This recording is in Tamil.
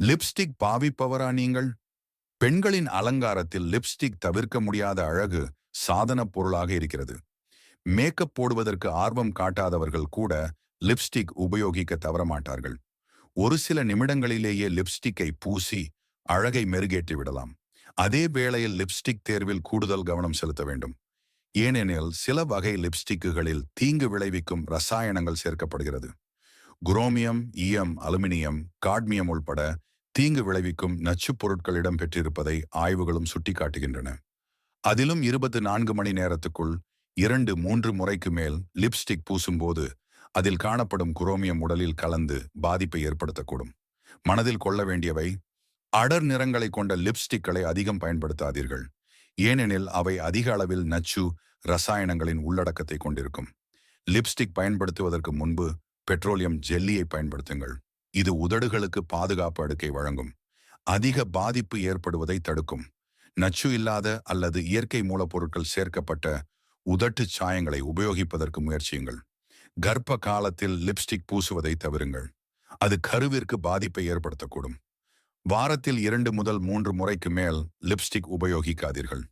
லிப்ஸ்டிக் பாவிப்பவரா நீங்கள்? பெண்களின் அலங்காரத்தில் லிப்ஸ்டிக் தவிர்க்க முடியாத அழகு சாதனப் பொருளாக இருக்கிறது. மேக்கப் போடுவதற்கு ஆர்வம் காட்டாதவர்கள் கூட லிப்ஸ்டிக் உபயோகிக்க தவறமாட்டார்கள் ஒரு சில நிமிடங்களிலேயே லிப்ஸ்டிக்கை பூசி அழகை மெருகேற்றி விடலாம். அதே வேளையில் லிப்ஸ்டிக் தேர்வில் கூடுதல் கவனம் செலுத்த வேண்டும். ஏனெனில் சில வகை லிப்ஸ்டிக்குகளில் தீங்கு விளைவிக்கும் ரசாயனங்கள் சேர்க்கப்படுகிறது. குரோமியம் ஈயம் அலுமினியம் காட்மியம் உள்பட தீங்கு விளைவிக்கும் நச்சுப் பொருட்கள் இடம்பெற்றிருப்பதை ஆய்வுகளும் சுட்டிக்காட்டுகின்றன. அதிலும் இருபத்து நான்கு மணி நேரத்துக்குள் இரண்டு மூன்று முறைக்கு மேல் லிப்ஸ்டிக் பூசும்போது அதில் காணப்படும் குரோமியம் உடலில் கலந்து பாதிப்பை ஏற்படுத்தக்கூடும். மனதில் கொள்ள வேண்டியவை அடர் நிறங்களை கொண்ட லிப்ஸ்டிக்களை அதிகம் பயன்படுத்தாதீர்கள். ஏனெனில் அவை அதிக அளவில் நச்சு ரசாயனங்களின் உள்ளடக்கத்தை கொண்டிருக்கும். லிப்ஸ்டிக் பயன்படுத்துவதற்கு முன்பு பெட்ரோலியம் ஜெல்லியை பயன்படுத்துங்கள். இது உதடுகளுக்கு பாதுகாப்பு அடுக்கை வழங்கும். அதிக பாதிப்பு ஏற்படுவதை தடுக்கும். நச்சு இல்லாத அல்லது இயற்கை மூலப்பொருட்கள் சேர்க்கப்பட்ட உதட்டுச் சாயங்களை உபயோகிப்பதற்கு முயற்சியுங்கள். கர்ப்ப காலத்தில் லிப்ஸ்டிக் பூசுவதை தவிருங்கள். அது கருவிற்கு பாதிப்பை ஏற்படுத்தக்கூடும். வாரத்தில் இரண்டு முதல் மூன்று முறைக்கு மேல் லிப்ஸ்டிக் உபயோகிக்காதீர்கள்.